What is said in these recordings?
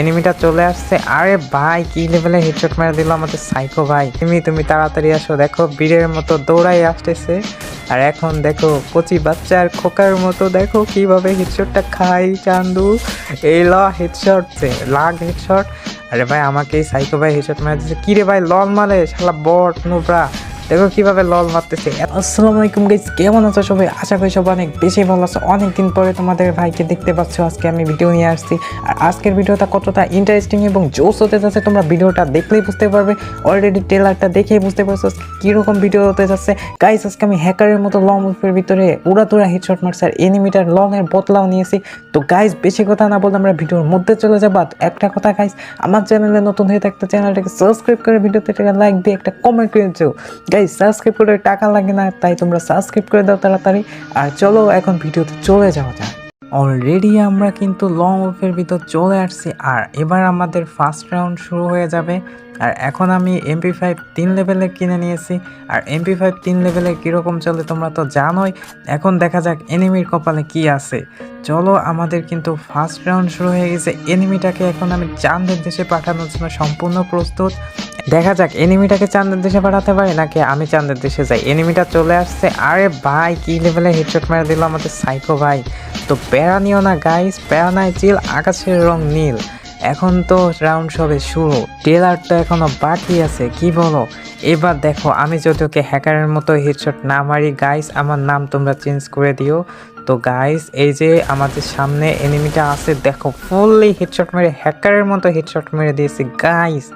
এনিমিটা চলে আসছে। আরে ভাই, কি লেভেলে হেডশট মেরে দিল আমাদের সাইকো ভাই? তুমি তুমি তাড়াতাড়ি আসো। দেখো বীরের মতো দৌড়াই আসতেছে। আর এখন দেখো, কচি বাচ্চার খোকার মতো দেখো কীভাবে হেডশটটা খাই চান্দু। এই ল হেডশট লাগ হেডশট আরে ভাই, আমাকে সাইকো ভাই হেডশট মেরে দিচ্ছে কি রে ভাই, লল মারে শালা বট, নোবরা। দেখো কীভাবে লল মারতেছে। আসসালামু আলাইকুম গাইস কেমন আছো সবাই? আশা করি সবাই অনেক বেশি ভালো আছো। অনেক দিন পরে তোমাদের ভাইকে দেখতে পাচ্ছ, আজকে আমি ভিডিও নিয়ে আসছি। আর আজকের ভিডিওটা কতটা ইন্টারেস্টিং এবং জোস হতে যাচ্ছে তোমরা ভিডিওটা দেখলেই বুঝতে পারবে। অলরেডি ট্রেলারটা দেখেই বুঝতে পারছ কীরকম ভিডিও হতে যাচ্ছে। গাইস আজকে আমি হ্যাকারের মতো লং মুভের ভিতরে উড়াতুরা হেডশট মারছি আর এনিমিটার লংয়ের বদলাও নিয়েছি। তো গাইস বেশি কথা না বলে আমরা ভিডিওর মধ্যে চলে যাব। একটা কথা গাইস আমার চ্যানেলে নতুন হয়ে থাকতে চ্যানেলটাকে সাবস্ক্রাইব করে ভিডিওতে একটা লাইক দিয়ে একটা কমেন্ট করে গাইস সাবস্ক্রাইব করে টাকা লাগে না, তাই তোমরা সাবস্ক্রাইব করে দাও তাড়াতাড়ি। আর চলো, এখন ভিডিওতে চলে যাওয়া যাক। অলরেডি আমরা কিন্তু লং ওফের ভিতর চলে আসছি আর এবার আমাদের ফার্স্ট রাউন্ড শুরু হয়ে যাবে। আর এখন আমি এমপি ফাইভ তিন লেভেলে কিনে নিয়েছি। আর এমপি ফাইভ তিন লেভেলে কীরকম চলে তোমরা তো জানোই। এখন দেখা যাক এনিমির কপালে কি আছে। চলো, আমাদের কিন্তু ফার্স্ট রাউন্ড শুরু হয়ে গেছে। এনিমিটাকে এখন আমি চাঁদের দেশে পাঠানোর জন্য সম্পূর্ণ প্রস্তুত। দেখা যাক এনিমিটাকে চাঁদের দেশে পাঠাতে পারি নাকি আমি চাঁদের দেশে যাই। এনিমিটা চলে আসছে। আরে ভাই, কি লেভেলে হেডশট মেরে দিল আমাদের সাইকো ভাই। তো প্যারা নিও না গাইস প্যারা নাই চিল, আকাশের রং নীল। এখন তো রাউন্ড সবে শুরু। ট্রেলারটা এখনও বাকি আছে, কি বলো? এবার দেখো, আমি যদি ওকে হ্যাকারের মতো হেডশট না মারি গাইস আমার নাম তোমরা চেঞ্জ করে দিও। তো গাইস এই যে আমাদের সামনে এনিমিটা আছে, দেখো ফুললি হেডশট মেরে হ্যাকারের মতো হেডশট মেরে দিয়েছি গাইস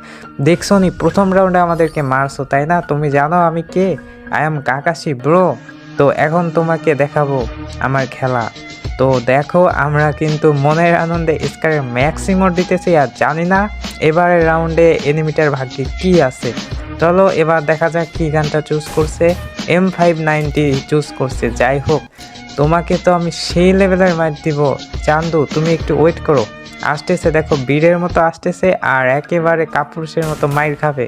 দেখছ নি, প্রথম রাউন্ডে আমাদেরকে মারছো, তাই না? তুমি জানো আমি কে? আই এম কাকাশি ব্রো তো এখন তোমাকে দেখাবো আমার খেলা। তো দেখো, আমরা কিন্তু মনের আনন্দে স্কারের ম্যাক্সিমোর দিতেছি আর জানি না এবারের রাউন্ডে এনিমিটার ভাগ্যে কি আছে। চলো এবার দেখা যাক কি গানটা চুজ করছে। এম ফাইভ নাইনটি চুজ করছে, যাই হোক। তোমাকে তো আমি সেই লেভেলের মার দিব। চান্দু, তুমি একটু ওয়েট করো। আসতেছে, দেখো, বীরের মতো আসতেছে আর একেবারে কাপুরুষের মতো মাইর খাবে।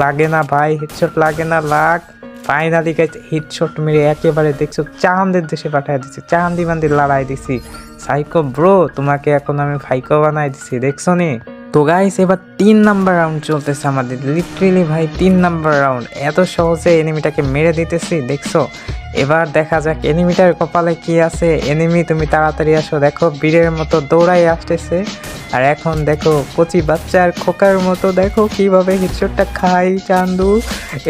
লাগে না ভাই হেডশট লাগে না, লাগ। ফাইনালি হিট শট মেরে একেবারে দেখছ চাঁদের দেশে পাঠিয়ে দিছি চাঁদি বান্দি লড়াই দিছি। সাইকো ব্রো তোমাকে এখন আমি ফাইকো বানাই দিছি, দেখছ নি? তো গাইস এবার তিন নাম্বার রাউন্ড চলতেছে আমাদের। লিটারেলি ভাই, তিন নাম্বার রাউন্ড এত সহজে এনিমিটাকে মেরে দিতেছি, দেখছ? এবার দেখা যাক এনিমিটার কপালে কি আছে। এনিমি, তুমি তাড়াতাড়ি আসো, দেখো বীরের মতো দৌড়াই আসতেছে। আর এখন দেখো কচি বাচ্চার খোকার মতো, দেখো কীভাবে হেডশটটা খাই চান্দু।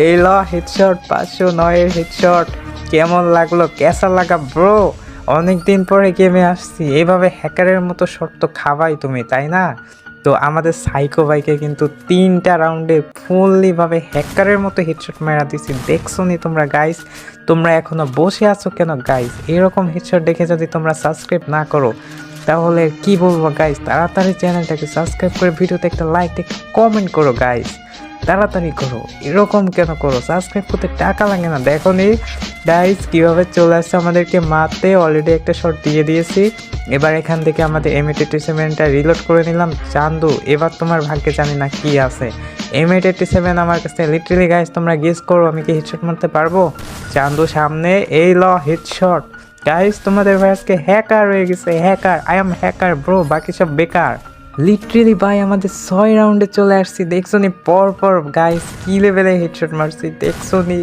এই ল হেডশট পাঁচশো নয়ের হেডশট কেমন লাগল? কেসা লাগা ব্রো অনেক দিন পরে গেমে আসছি। এইভাবে হ্যাকারের মতো শর্ত খাবাই তুমি, তাই না? তো আমাদের সাইকো বাইকে কিন্তু তিনটা রাউন্ডে ফুললিভাবে হ্যাকারের মতো হেডশট মেরা দিছি। দেখছ নি তোমরা গাইস তোমরা এখনও বসে আছো কেন গাইস এরকম হেডশট দেখে যদি তোমরা সাবস্ক্রাইব না করো, তাহলে কি বলব গাইস তাড়াতাড়ি চ্যানেলটাকে সাবস্ক্রাইব করে ভিডিওতে একটা লাইক দেখে কমেন্ট করো গাইস তাড়াতাড়ি করো। এরকম কেন করো? সাবস্ক্রাইব করতে টাকা লাগে না। দেখো নি গাইস কীভাবে চলে আসছে আমাদেরকে মারতে। অলরেডি একটা শট দিয়ে দিয়েছি। এবার এখান থেকে আমাদের এম এইটি সেভেনটা রিলোড করে নিলাম। চান্দু, এবার তোমার ভাগ্যে জানি না কি আছে। এম এইটি সেভেন আমার কাছে লিটারেলি গাইস তোমরা গেস করো, আমি কি হেডশট মারতে পারব? চান্দু সামনে, এই ল হেডশট গাইস তোমাদের ভাই আজকে হ্যাকার হয়ে গেছে hacker I am hacker bro বাকি সব বেকার। লিটারেলি ভাই, আমাদের ছয় রাউন্ডে চলে আসছি। দেখছ নি পর পর গাইস কি লেভেলে হেডশট মারছি? দেখছ নি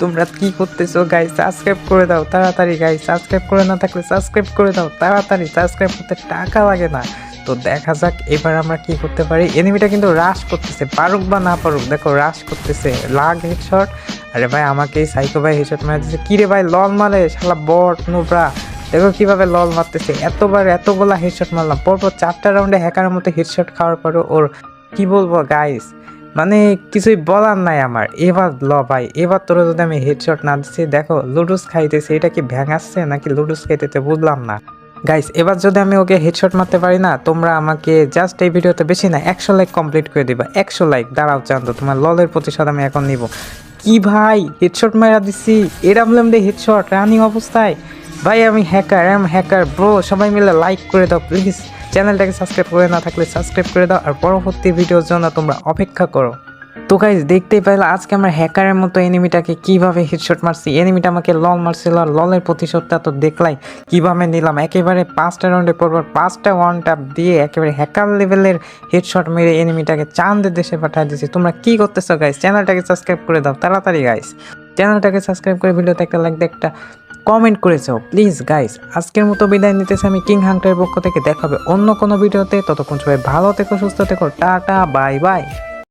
তোমরা কি করতেছো? গাইস সাবস্ক্রাইব করে দাও, তাড়াতাড়ি গাইস সাবস্ক্রাইব করে না থাকলে সাবস্ক্রাইব করে দাও, তাড়াতাড়ি সাবস্ক্রাইব করতে টাকা লাগে না। তো দেখা যাক, এবার আমরা কি করতে পারি? এনিমিটা কিন্তু রাশ করতেছে, পারুক বা না পারুক, দেখো রাশ করতেছে, লাগ হেডশট আরে ভাই আমাকে সাইকো ভাই হেডশট মারা দিচ্ছে কি রে ভাই, লল মারে, শালা বট, নোবরা। দেখো কীভাবে লল মারতেছে। এতবার এতগুলা হেডশট মারলাম। পরপর চারটা রাউন্ডে হ্যাকারের মতো হেডশট খাওয়ার পরে ওর কি বলব গাইস মানে কিছুই বলার নাই আমার। এবার ল ভাই, এবার তোরা যদি আমি হেডশট না দিচ্ছি দেখো লুডুস খাইতেছে, এটা কি ভ্যাঙাচ্ছে নাকি লুডুস খাইতেছে বুঝলাম না। গাইস এবার যদি আমি ওকে হেডশট মারতে পারি না, তোমরা আমাকে জাস্ট এই ভিডিওতে বেশি না, একশো লাইক কমপ্লিট করে দিবা। একশো লাইক দাঁড়াও চান্দ, তোমার ললের প্রতিশোধ আমি এখন নিব। কি ভাই হেডশট মারা দিছি, এরাম লেমডে হেডশট রানিং অবস্থায়। ভাই, আমি হ্যাকার এম হ্যাকার ব্রো সবাই মিলে লাইক করে দাও প্লিজ চ্যানেলটাকে সাবস্ক্রাইব করে না থাকলে সাবস্ক্রাইব করে দাও, আর পরবর্তী ভিডিওর জন্য তোমরা অপেক্ষা করো। তো গাইজ দেখতেই পাইলে আজকে আমার হ্যাকারের মতো এনিমিটাকে কীভাবে হেডশট মারছি? এনিমিটা আমাকে লল মারছিল আর ললের প্রতিশোধটা তো দেখলাই। কীভাবে নিলাম? একেবারে পাঁচটা রাউন্ডে পরপর পাঁচটা ওয়ান ট্যাপ দিয়ে একেবারে হ্যাকার লেভেলের হেডশট মেরে এনিমিটাকে চাঁদের দেশে পাঠিয়ে দিয়েছি। তোমরা কি করতেছো গাইজ চ্যানেলটাকে সাবস্ক্রাইব করে দাও, তাড়াতাড়ি গাইজ চ্যানেলটাকে সাবস্ক্রাইব করে ভিডিওতে একটা লাইক দিয়ে একটা কমেন্ট করেছ প্লিজ গাইস আজকের মতো বিদায় নিতেছি আমি কিং হাংটের পক্ষ থেকে। দেখাবে অন্য কোনো ভিডিওতে। ততক্ষণ সবাই ভালো থেকো, সুস্থ থেকো, টাটা বাই বাই